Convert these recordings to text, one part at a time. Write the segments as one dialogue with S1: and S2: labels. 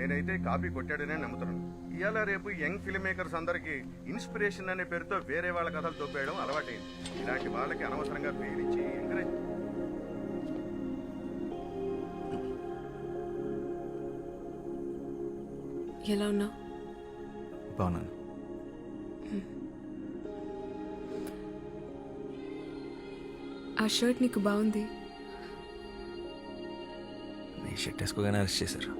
S1: నేనైతే కాపీ కొట్టాడనే నమ్ముతున్నాను. ఇవాళ రేపు యంగ్ ఫిల్మ్ మేకర్స్ అందరికి ఇన్స్పిరేషన్ అనే పేరుతో వేరే వాళ్ళ కథలు తోపేయడం అలవాటైంది. ఇలాంటి వాళ్ళకి అనవసరంగా పేరిచ్చి ఎంకరేజ్
S2: ఎలా ఉన్నావు?
S3: బాగున్నాను.
S2: ఆ షర్ట్ నీకు బాగుంది.
S3: నీ షర్ట్ వేసుకోగానే అరెస్ట్ చేశారు.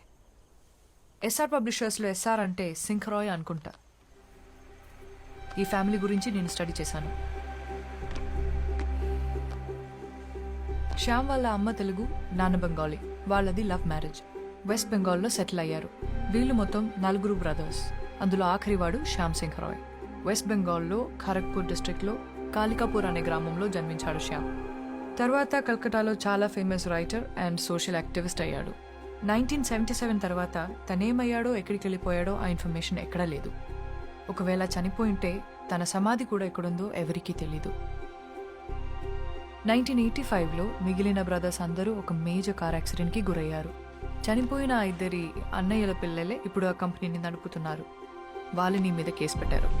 S4: ఎస్ఆర్ పబ్లిషర్స్లో ఎస్ఆర్ అంటే సింఖరాయ్ అనుకుంటా. ఈ ఫ్యామిలీ గురించి నేను స్టడీ చేశాను. శ్యామ్ వాళ్ళ అమ్మ తెలుగు నాన్న బెంగాలీ. వాళ్ళది లవ్ మ్యారేజ్ వెస్ట్ బెంగాల్లో సెటిల్ అయ్యారు. వీళ్ళు మొత్తం నలుగురు బ్రదర్స్ అందులో ఆఖరివాడు శ్యామ్ సింగ్ రాయ్ వెస్ట్ బెంగాల్లో ఖరగ్పూర్ డిస్ట్రిక్ట్లో కాళికాపూర్ అనే గ్రామంలో జన్మించాడు శ్యామ్. తర్వాత కల్కటాలో చాలా famous writer and social activist అయ్యాడు. నైన్టీన్ సెవెంటీ సెవెన్ తర్వాత తనేమయ్యాడో ఎక్కడికి వెళ్ళిపోయాడో ఆ ఇన్ఫర్మేషన్ ఎక్కడా లేదు. ఒకవేళ చనిపోయింటే తన సమాధి కూడా ఎక్కడుందో ఎవరికీ తెలీదు. నైన్టీన్ ఎయిటీ ఫైవ్లో మిగిలిన బ్రదర్స్ అందరూ ఒక మేజర్ కార్ యాక్సిడెంట్కి గురయ్యారు. చనిపోయిన ఇద్దరి అన్నయ్యల పిల్లలే ఇప్పుడు ఆ కంపెనీని నడుపుతున్నారు. వాళ్ళని మీద కేసు పెట్టారు.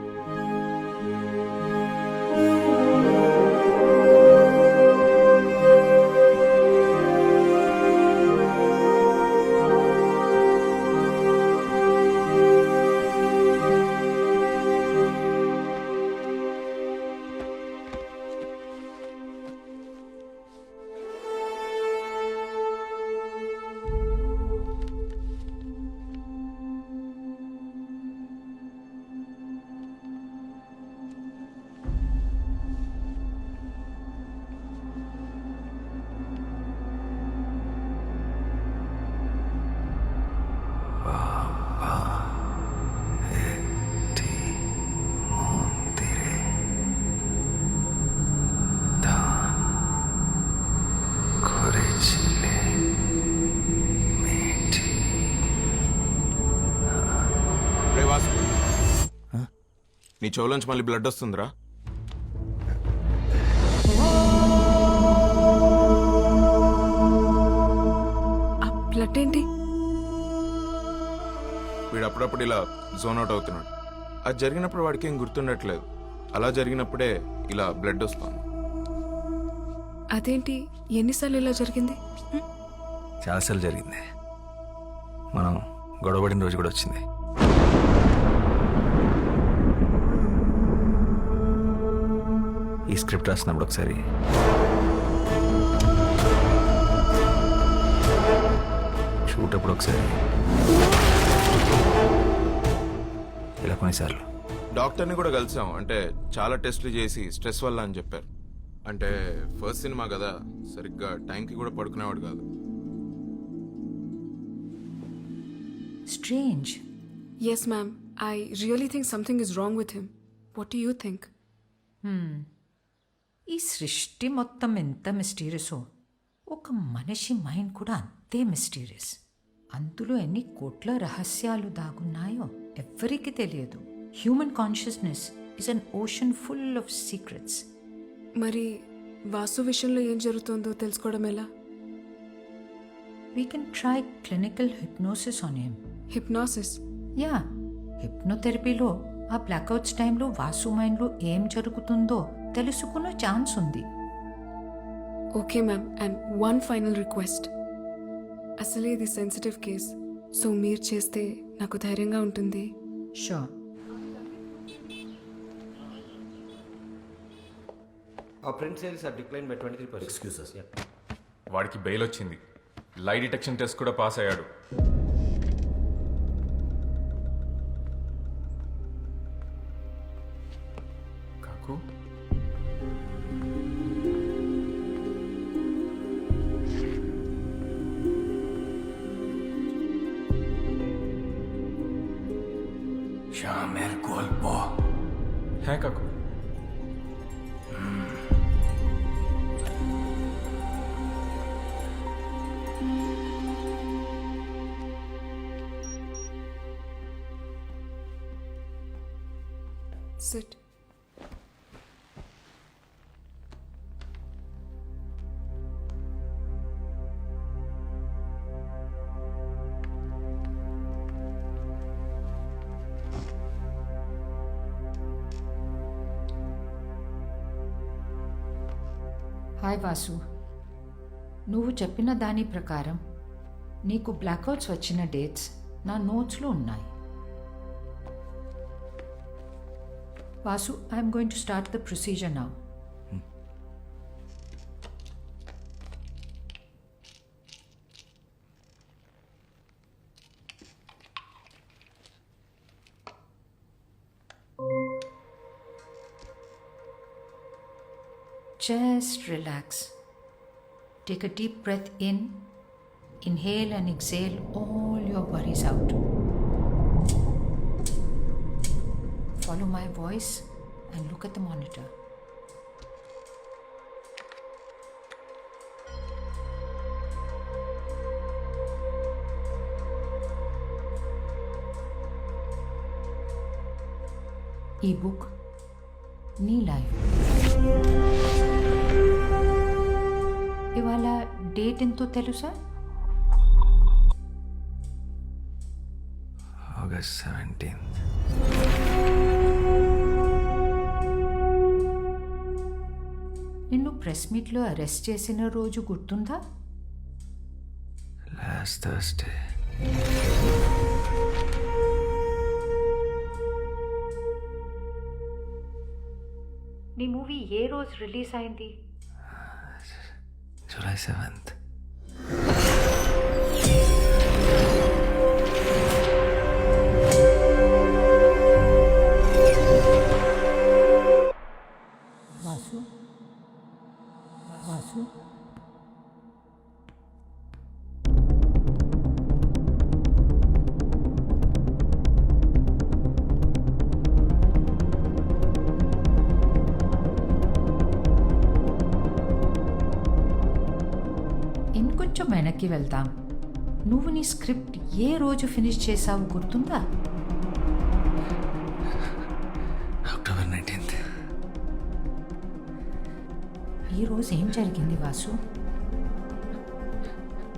S5: నీ చెవులోంచి మళ్ళీ బ్లడ్ వస్తుందిరా.
S2: బ్లడ్ ఏంటి?
S5: వీడు అప్పుడప్పుడు ఇలా జోన్ అవుట్ అవుతున్నాడు. అది జరిగినప్పుడు వాడికి ఏం గుర్తుండట్లేదు. అలా జరిగినప్పుడే ఇలా బ్లడ్ వస్తుంది.
S2: అదేంటి? ఎన్నిసార్లు ఇలా జరిగింది?
S3: చాలాసార్లు జరిగింది. మనం గొడవపడిన రోజు కూడా వచ్చింది. ఈ స్క్రిప్ట్ రాసినప్పుడు ఒకసారి. షూట్ అప్పుడు ఒకసారి. ఇలా కొన్నిసార్లు.
S5: డాక్టర్ని కూడా కలిసాం. అంటే చాలా టెస్టులు చేసి స్ట్రెస్ వల్ల అని చెప్పారు. అంటే ఫస్ట్ సినిమా కదా సరిగ్గా టైంకి కూడా పడుకునేవాడు కాదు.
S6: Strange.
S2: Yes ma'am I really think something is wrong with him what you think
S6: ఈ సృష్టి మొత్తం ఎంత మిస్టీరియసో. ఒక మనిషి మైండ్ కూడా అంతే మిస్టీరియస్. అందులో ఎన్ని కోట్ల రహస్యాలు దాగున్నాయో ఎవ్వరికీ తెలియదు. Human consciousness is an ocean full of secrets
S2: మరి వాసు విషయంలో ఏం జరుగుతుందో తెలుసుకోవడం ఎలా?
S6: We can try clinical hypnosis on him
S2: hypnosis
S6: yeah హిప్నోథెరపీలో ఆ బ్లాక్అవుట్స్ టైంలో వాసు మైండ్లో ఏం జరుగుతుందో తెలుసుకునే ఛాన్స్ ఉంది.
S2: Okay ma'am and one final request అసలే ఇది సెన్సిటివ్ కేస్ సో మీరు చేస్తే నాకు ధైర్యంగా ఉంటుంది.
S6: Sure
S7: Our print sales have declined by 23%. Excuses. Yeah.
S8: వాడికి బెయిల్ వచ్చింది. లై డిటెక్షన్ టెస్ట్ కూడా పాస్ అయ్యాడు.
S3: শ্যামের গল্প
S8: হ্যাঁ কাকু
S6: హాయ్ వాసు. నువ్వు చెప్పిన దాని ప్రకారం నీకు బ్లాక్అవుట్స్ వచ్చిన డేట్స్ నా నోట్స్లో ఉన్నాయి. Vasu I'm going to start the procedure now relax. Take a deep breath in, inhale and exhale all your worries out. Follow my voice and look at the monitor. ebook Knee Life. ఎంతో తెలుసా
S3: August seventeenth
S6: నిన్ను press మీట్లో arrest చేసిన రోజు గుర్తుందా?
S3: Last Thursday
S6: నీ movie ఏ రోజు రిలీజ్ అయింది?
S3: జూలై సెవెంత్
S6: వెనక్కి వెళ్దాం నువ్వు నీ స్క్రిప్ట్ ఏ రోజు ఫినిష్ చేసావు గుర్తుందా?
S3: October nineteenth.
S6: ఈ రోజు ఏం జరిగింది వాసు?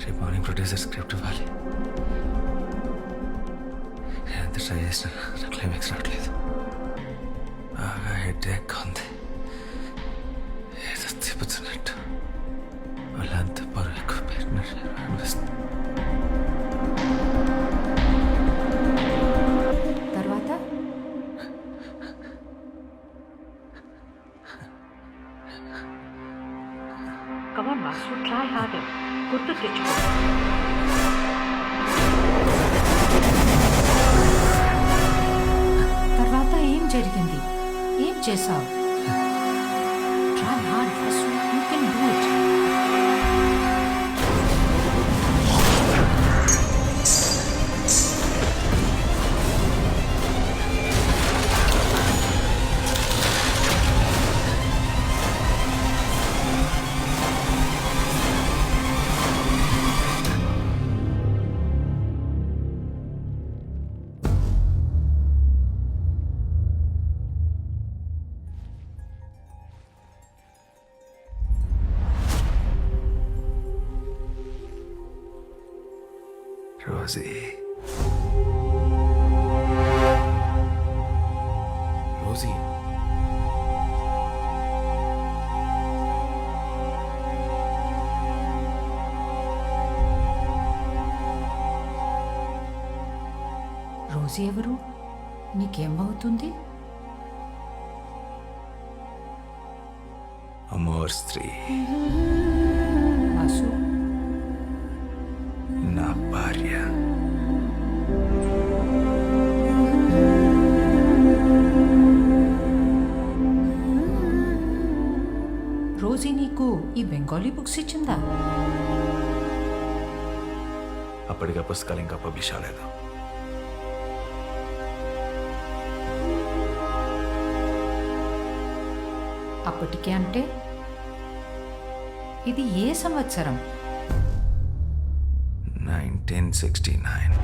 S3: రేపు మార్నింగ్ ప్రొడ్యూసర్ స్క్రిప్ట్ ఇవ్వాలి. ఎంత ట్రై చేసినా నా క్లైమాక్స్ రావట్లేదు. బాగా హెడ్ ఎక్ ఉంది. ఏదో తిప్పుతున్నట్టు
S6: Merhaba.
S3: రోజే
S5: రోజీ
S6: రోజు ఎవరు? నీకేం బాగుతుంది
S3: అమోర్ స్త్రీ.
S6: అశోక్ నీకు ఈ బెంగాలీ బుక్స్ ఇచ్చిందా?
S3: అప్పటిగా పుస్తకాలు ఇంకా పబ్లిష్ అవ్వలేదు.
S6: అప్పటికే అంటే? ఇది ఏ సంవత్సరం?
S3: Nineteen
S6: sixty nine.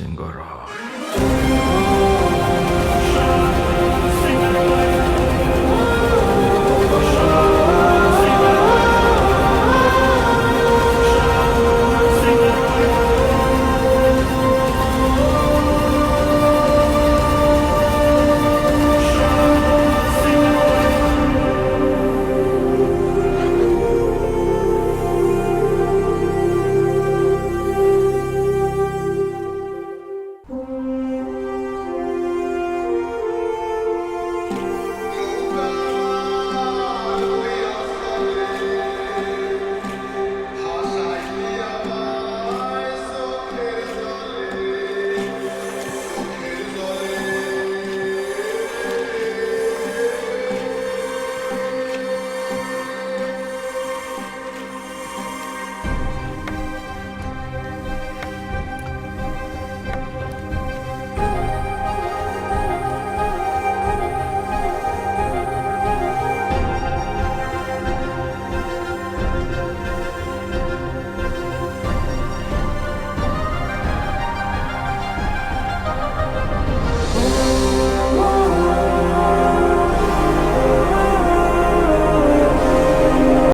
S3: Shyam Singharoy